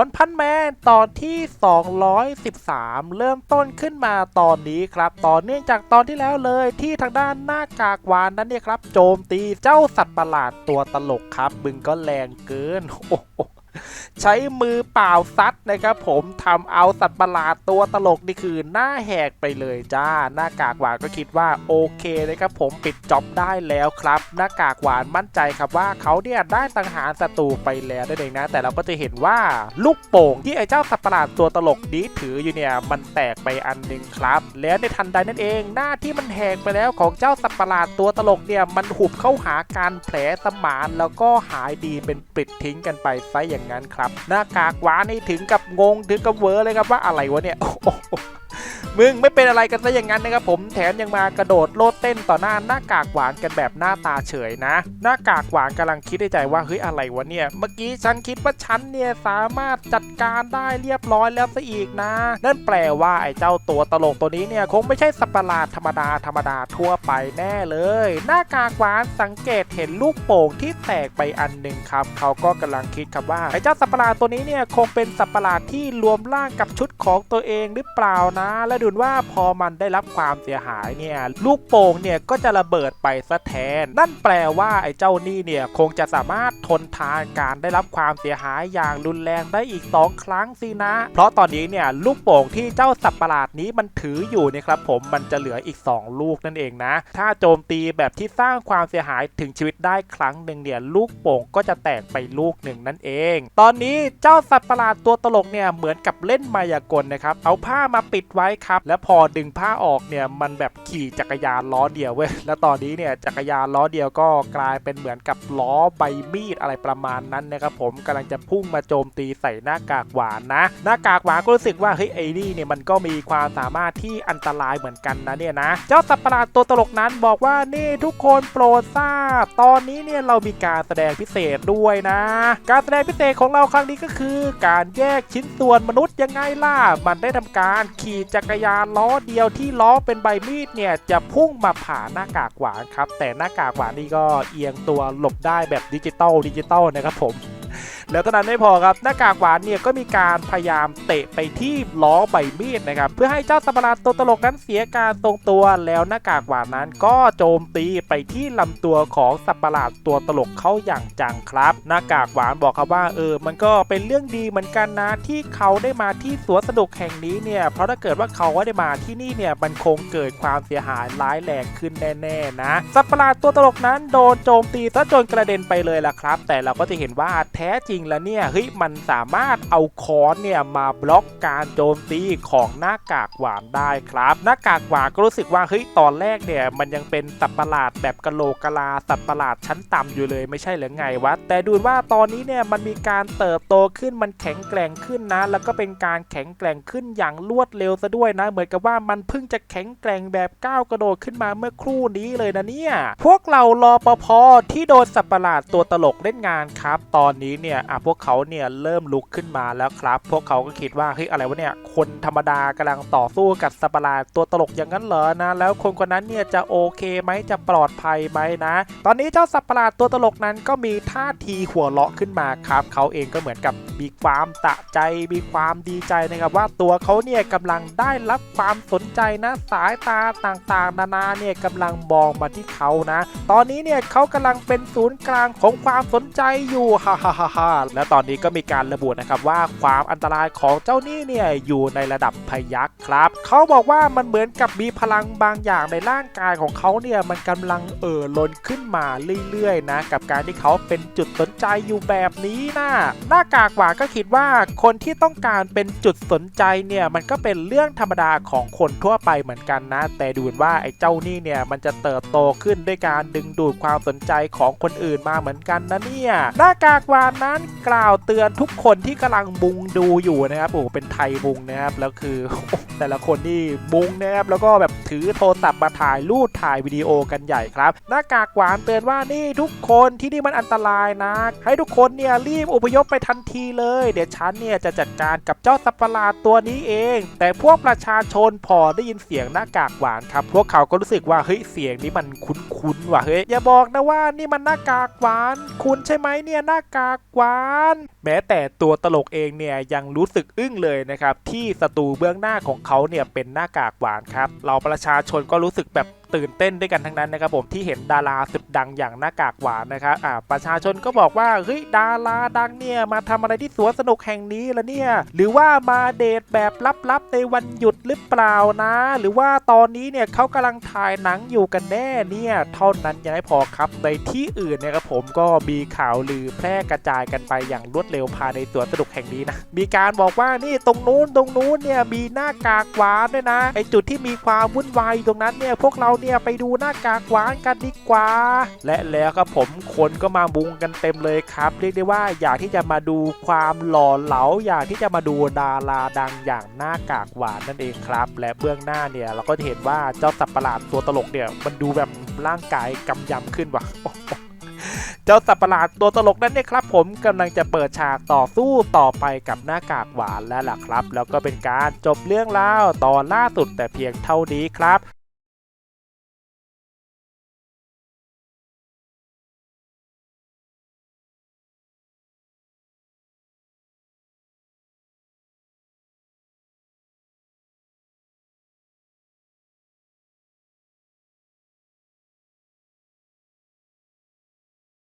วันพันแมนตอนที่ 213 เริ่มต้นขึ้นมาตอนนี้ครับ ต่อเนื่องจากตอนที่แล้วเลยที่ทางด้านหน้ากากวานนั้นเนี่ยครับ โจมตีเจ้าสัตว์ประหลาดตัวตลกครับ มึงก็แรงเกิน โอ้โห ใช้มือเปล่าซัดนะครับผมทำเอาสัตว์ประหลาดตัวตลกนี่คือหน้าแหกไปเลยจ้า หน้ากากหวานก็คิดว่าโอเคนะครับผมปิดจ็อบได้แล้วครับ หน้ากากหวานมั่นใจครับว่าเขาเนี่ยได้สังหารศัตรูไปแล้วนั่นเองนะ แต่เราก็จะเห็นว่าลูกโป่งที่ไอ้เจ้าสัตว์ประหลาดตัวตลกนี้ถืออยู่เนี่ยมันแตกไปอันหนึ่งครับ แล้วในทันใดนั่นเอง หน้าที่มันแหกไปแล้วของเจ้าสัตว์ประหลาดตัวตลกเนี่ยมันหุบเข้าหาการแผลสมานแล้วก็หายดีเป็นปลิดทิ้งกันไปซะอย่างนั้นครับหน้ากากหวานนี่ถึงกับงงถึงกับเวอร์เลยครับว่าอะไรวะเนี่ย มึงไม่เป็นอะไรกันซะอย่างนั้นนะครับผมแถมยังมากระโดดโลดเต้นต่อหน้าหน้ากากหวานกันแบบหน้าตาเฉยนะ หน้ากากหวานกำลังคิดในใจว่าเฮ้ยอะไรวะเนี่ยเมื่อกี้ฉันคิดว่าฉันเนี่ยสามารถจัดการได้เรียบร้อยแล้วซะอีกนะ นั่นแปลว่าไอ้เจ้าตัวตลกตัวนี้เนี่ยคงไม่ใช่สัตว์ประหลาดธรรมดาธรรมดาทั่วไปแน่เลย หน้ากากหวานสังเกตเห็นลูกโป่งที่แตกไปอันหนึ่งครับ เขาก็กำลังคิดครับว่าไอ้เจ้าสัตว์ประหลาดตัวนี้เนี่ยคงเป็นสัตว์ประหลาดที่รวมร่างกับชุดของตัวเองหรือเปล่านะและดูว่าพอมันได้รับความเสียหายเนี่ยลูกโป่งเนี่ยก็จะระเบิดไปซะแทน นั่นแปลว่าไอ้เจ้านี่เนี่ยคงจะสามารถทนทานการได้รับความเสียหายอย่างรุนแรงได้อีก 2 ครั้งสินะ เพราะตอนนี้เนี่ยลูกโป่งที่เจ้าสัตว์ประหลาดนี้มันถืออยู่เนี่ยครับผมมันจะเหลืออีก 2 ลูกนั่นเองนะ ถ้าโจมตีแบบที่สร้างความเสียหายถึงชีวิตได้ครั้งหนึ่งเนี่ยลูกโป่งก็จะแตกไปลูกหนึ่งนั่นเอง ตอนนี้เจ้าสัตว์ประหลาดตัวตลกเนี่ยเหมือนกับเล่นมายากลนะครับเอาผ้ามาปิดไว้ครับ และพอดึงผ้าออกเนี่ยมันแบบขี่จักรยานล้อเดียวเว้ย แล้วตอนนี้เนี่ยจักรยานล้อเดียวก็กลายเป็นเหมือนกับล้อใบมีดอะไรประมาณนั้นนะครับผมกำลังจะพุ่งมาโจมตีใส่หน้ากากหวานนะ หน้ากากหวานก็รู้สึกว่าเฮ้ยไอ้นี่เนี่ยมันก็มีความสามารถที่อันตรายเหมือนกันนะเนี่ยนะ เจ้าสัตว์ประหลาดตัวตลกนั้นบอกว่านี่ทุกคนโปรดทราบ ตอนนี้เนี่ยเรามีการแสดงพิเศษด้วยนะ การแสดงพิเศษของเราครั้งนี้ก็คือ การแยกชิ้นส่วนมนุษย์ยังไงล่ะมันได้ทำการขี่จักกรยานล้อเดียวที่ล้อเป็นใบมีดเนี่ยจะพุ่งมาผ่าหน้ากากหวานครับ แต่หน้ากากหวานนี่ก็เอียงตัวหลบได้แบบดิจิตอลดิจิตอลนะครับผม แล้วเท่านั้นไม่พอครับหน้ากากหวานเนี่ยก็มีการพยายามเตะไปที่ล้อใบมีดนะครับเพื่อให้เจ้าสัตว์ประหลาดตัวตลกนั้นเสียการทรงตัวแล้วหน้ากากหวานนั้นก็โจมตีไปที่ลำตัวของสัตว์ประหลาดตัวตลกเขาอย่างจังครับ หน้ากากหวานบอกครับว่าเออมันก็เป็นเรื่องดีเหมือนกันนะที่เขาได้มาที่สวนสนุกแห่งนี้เนี่ยเพราะถ้าเกิดว่าเขาไม่ได้มาที่นี่เนี่ยมันคงเกิดความเสียหายร้ายแรงขึ้นแน่ๆนะสัตว์ประหลาดตัวตลกนั้นโดนโจมตีซะจนกระเด็นไปเลยล่ะครับ แต่เราก็จะเห็นว่าแท้จริงงแล้วเนี่ยเฮ้ยมันสามารถเอาค้อนเนี่ยมาบล็อกการโจมตีของหน้ากากหวานได้ครับ หน้ากากหวานก็รู้สึกว่าเฮ้ยตอนแรกเนี่ยมันยังเป็นสัตว์ประหลาดแบบกะโหลกกะลาสัตว์ประหลาดชั้นต่ำอยู่เลยไม่ใช่หรือไงวะแต่ดูว่าตอนนี้เนี่ยมันมีการเติบโตขึ้นมันแข็งแกร่งขึ้นนะ แล้วก็เป็นการแข็งแกร่งขึ้นอย่างรวดเร็วซะด้วยนะ เหมือนกับว่ามันเพิ่งจะแข็งแกร่งแบบก้าวกระโดดขึ้นมาเมื่อครู่นี้เลยนะเนี่ยพวกเรารอปภที่โดนสัตว์ประหลาดตัวตลกเล่นงานครับ ตอนนี้เนี่ยอะพวกเขาเนี่ยเริ่มลุกขึ้นมาแล้วครับ พวกเขาก็คิดว่าเฮ้ยอะไรวะเนี่ยคนธรรมดากำลังต่อสู้กับสัประหลาดตัวตลกอย่างนั้นเหรอนะ แล้วคนคนนั้นเนี่ยจะโอเคไหมจะปลอดภัยไหมนะ ตอนนี้เจ้าสัประหลาดตัวตลกนั้นก็มีท่าทีหัวเราะขึ้นมาครับ เขาเองก็เหมือนกับมีความตะใจมีความดีใจนะครับว่าตัวเขาเนี่ยกำลังได้รับความสนใจนะสายตาต่างๆ นานาเนี่ยกำลังมองมาที่เขานะ ตอนนี้เนี่ยเขากำลังเป็นศูนย์กลางของความสนใจอยู่ฮ่าฮ่าฮ่าและตอนนี้ก็มีการระบุนะครับว่าความอันตรายของเจ้านี่เนี่ยอยู่ในระดับพยักครับเขาบอกว่ามันเหมือนกับมีพลังบางอย่างในร่างกายของเขาเนี่ยมันกำลังเอ่อล้นขึ้นมาเรื่อยๆนะกับการที่เขาเป็นจุดสนใจอยู่แบบนี้นะหน้ากากหวานก็คิดว่าคนที่ต้องการเป็นจุดสนใจเนี่ยมันก็เป็นเรื่องธรรมดาของคนทั่วไปเหมือนกันนะ แต่ดูนว่าไอ้เจ้านี่เนี่ยมันจะเติบโตขึ้นด้วยการดึงดูดความสนใจของคนอื่นมาเหมือนกันนะเนี่ยหน้ากากหวานนั้นกล่าวเตือนทุกคนที่กำลังมุงดูอยู่นะครับโอ้โหเป็นไทยมุงนะครับแล้วคือ แต่ละคนนี่มุงนะครับแล้วก็แบบถือโทรศัพท์มาถ่ายรูปถ่ายวิดีโอกันใหญ่ครับ หน้ากากหวานเตือนว่านี่ทุกคนที่นี่มันอันตรายนะ ให้ทุกคนเนี่ยรีบอพยพไปทันทีเลย เดี๋ยวฉันเนี่ยจะจัดการกับเจ้าสัตว์ประหลาดตัวนี้เอง แต่พวกประชาชนพอได้ยินเสียงหน้ากากหวานครับ พวกเขาก็รู้สึกว่าเฮ้ยเสียงนี้มันคุ้นๆว่ะเฮ้ยอย่าบอกนะว่านี่มันหน้ากากหวาน คุณใช่ไหมเนี่ยหน้ากากหวาน แม้แต่ตัวตลกเองเนี่ยยังรู้สึกอึ้งเลยนะครับที่ศัตรูเบื้องหน้าของเขาเนี่ยเป็นหน้ากากหวานครับ เราประชาชนก็รู้สึกแบบตื่นเต้นด้วยกันทั้งนั้นนะครับผมที่เห็นดาราสุดดังอย่างหน้ากากหวานนะครับอ่าประชาชนก็บอกว่าเฮ้ยดาราดังเนี่ยมาทำอะไรที่สวนสนุกแห่งนี้ละเนี่ยหรือว่ามาเดทแบบลับๆในวันหยุดหรือเปล่านะ หรือว่าตอนนี้เนี่ยเขากำลังถ่ายหนังอยู่กันแน่เนี่ยเท่านั้นยังไม่พอครับในที่อื่นนะครับผมก็มีข่าวลือแพร่กระจายกันไปอย่างรวดเร็วภายในสวนสนุกแห่งนี้นะมีการบอกว่านี่ตรงนู้นตรงนู้นเนี่ยมีหน้ากากหวานด้วยนะไอจุดที่มีความวุ่นวายตรงนั้นเนี่ยพวกเราเนี่ยไปดูหน้ากากหวานกันดีกว่า และแล้วครับผมคนก็มามุงกันเต็มเลยครับเรียกได้ว่าอยากที่จะมาดูความหล่อเหลาอยากที่จะมาดูดาราดังอย่างหน้ากากหวานนั่นเองครับ และเบื้องหน้าเนี่ยเราก็จะเห็นว่าเจ้าสัตว์ประหลาดตัวตลกเนี่ยมันดูแบบร่างกายกำยำขึ้นว่ะเจ้าสัตว์ประหลาดตัวตลกนั้นเนี่ยครับผมกำลังจะเปิดฉากต่อสู้ต่อไปกับหน้ากากหวานแล้วล่ะครับ แล้วก็เป็นการจบเรื่องราวตอนล่าสุดแต่เพียงเท่านี้ครับ